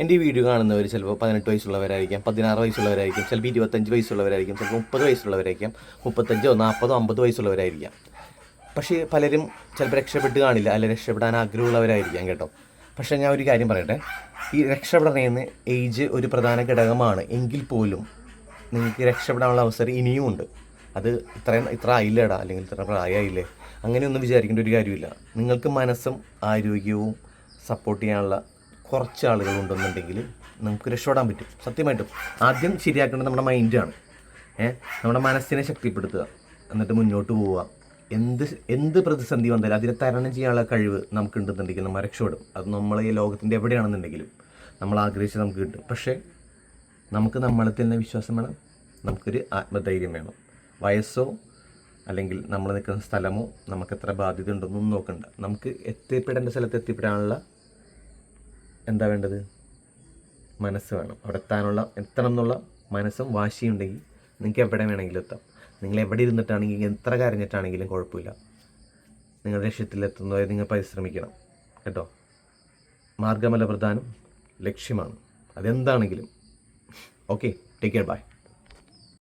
എന്റെ ഈ വീഡിയോ കാണുന്നവർ ചിലപ്പോൾ പതിനെട്ട് വയസ്സുള്ളവരായിരിക്കാം പതിനാറ് വയസ്സുള്ളവരായിരിക്കും ചിലപ്പോൾ ഇരുപത്തഞ്ച് വയസ്സുള്ളവരായിരിക്കും ചിലപ്പോൾ മുപ്പത് വയസ്സുള്ളവരായിരിക്കാം മുപ്പത്തഞ്ചോ നാൽപ്പതോ അമ്പത് വയസ്സുള്ളവരായിരിക്കാം. പക്ഷേ പലരും ചിലപ്പോൾ രക്ഷപ്പെട്ട് കാണില്ല അല്ല രക്ഷപ്പെടാൻ ആഗ്രഹമുള്ളവരായിരിക്കാം കേട്ടോ. പക്ഷേ ഞാൻ ഒരു കാര്യം പറയട്ടെ ഈ രക്ഷപ്പെടണമെന്ന് ഏജ് ഒരു പ്രധാന ഘടകമാണ്. എങ്കിൽ പോലും നിങ്ങൾക്ക് രക്ഷപ്പെടാനുള്ള അവസരം ഇനിയും ഉണ്ട്. അത് ഇത്രയും ഇത്ര ആയില്ലേടാ അല്ലെങ്കിൽ ഇത്ര പ്രായമായില്ലേ? അങ്ങനെയൊന്നും വിചാരിക്കേണ്ട ഒരു കാര്യമില്ല. നിങ്ങൾക്ക് മനസ്സും ആരോഗ്യവും സപ്പോർട്ട് ചെയ്യാനുള്ള കുറച്ച് ആളുകൾ ഉണ്ടെന്നുണ്ടെങ്കിൽ നമുക്ക് രക്ഷപ്പെടാൻ പറ്റും. സത്യമായിട്ടും. ആദ്യം ശരിയാക്കേണ്ടത് നമ്മുടെ മൈൻഡാണ് ഏഹ് നമ്മുടെ മനസ്സിനെ ശക്തിപ്പെടുത്തുക. എന്നിട്ട് മുന്നോട്ട് പോവുക. എന്ത് എന്ത് പ്രതിസന്ധി വന്നാലും അതിനെ തരണം ചെയ്യാനുള്ള കഴിവ് നമുക്ക് ഉണ്ടെന്നുണ്ടെങ്കിൽ നമ്മൾ രക്ഷപ്പെടും. അത് നമ്മൾ ഈ ലോകത്തിന്റെ എവിടെയാണെന്നുണ്ടെങ്കിലും നമ്മൾ ആഗ്രഹിച്ച് നമുക്ക് കിട്ടും. പക്ഷേ നമുക്ക് നമ്മളെ തന്നെ വിശ്വാസം വേണം. നമുക്കൊരു ആത്മധൈര്യം വേണം. വയസ്സോ അല്ലെങ്കിൽ നമ്മൾ നിൽക്കുന്ന സ്ഥലമോ നമുക്ക് എത്ര ബാധ്യത ഉണ്ടെന്നൊന്നും നോക്കണ്ട. നമുക്ക് എത്തിപ്പെടേണ്ട സ്ഥലത്ത് എത്തിപ്പെടാനുള്ള എന്താ വേണ്ടത്? മനസ്സ് വേണം. അവിടെ എത്താനുള്ള എത്തണം എന്നുള്ള മനസ്സും വാശിയുണ്ടെങ്കിൽ നിങ്ങൾക്ക് എവിടെ വേണമെങ്കിലും എത്താം. നിങ്ങൾ എവിടെ ഇരുന്നിട്ടാണെങ്കിൽ എത്ര കരഞ്ഞിട്ടാണെങ്കിലും കുഴപ്പമില്ല. നിങ്ങളുടെ ലക്ഷ്യത്തിലെത്തുന്നവരെ നിങ്ങൾ പരിശ്രമിക്കണം. കേട്ടോ? മാർഗമല പ്രധാനം ലക്ഷ്യമാണ്. അതെന്താണെങ്കിലും. Okay take care bye